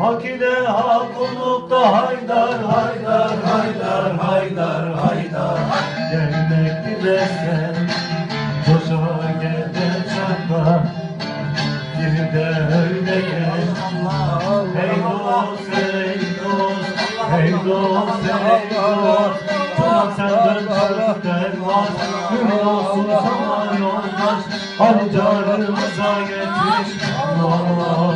Hak ile hak olup da haydar haydar haydar haydar haydar. Gelmek dilerken boşa gelecekler Bir de öyle gel. Hey dost hey dost Hey dost hey dost. Sana senden çok derman Ümit olsun sana yoldaş Hadi canımıza yetiş Allah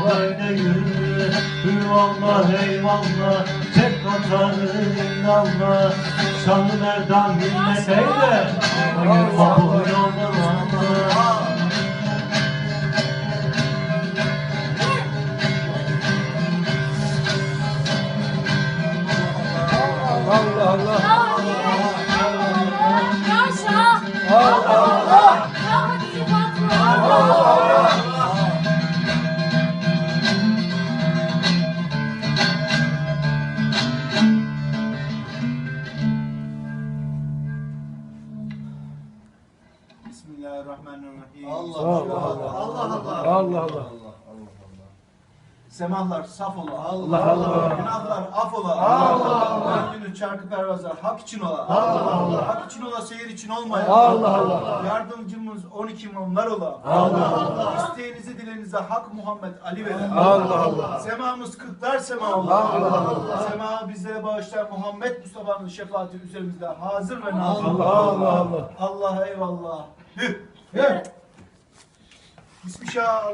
Eyvallah eyvallah. Çek katarı inanma. Şanlı merdan minnet eyle bu yoldan anla Allah Allah. Bismillahirrahmanirrahim. Allah Allah Allah Allah Allah Allah. Semahlar saf ola. Allah Allah. Günahlar af ola. Allah Allah. Günü çarkı pervazlar hak için ola. Allah Allah. Hak için ola, seyir için olmaya. Allah Allah. Yardımcımız 12 imamlar ola. Allah Allah. İsteğinizi dilenize hak Muhammed Ali verin. Allah Allah. Semamız kırklar sema ola. Allah Allah. Sema bizlere bağışlayan Muhammed Mustafa'nın şefaati üzerimizde hazır ve nazır. Allah Allah Allah. Allah eyvallah. Hüh. Hüh. Bismillah.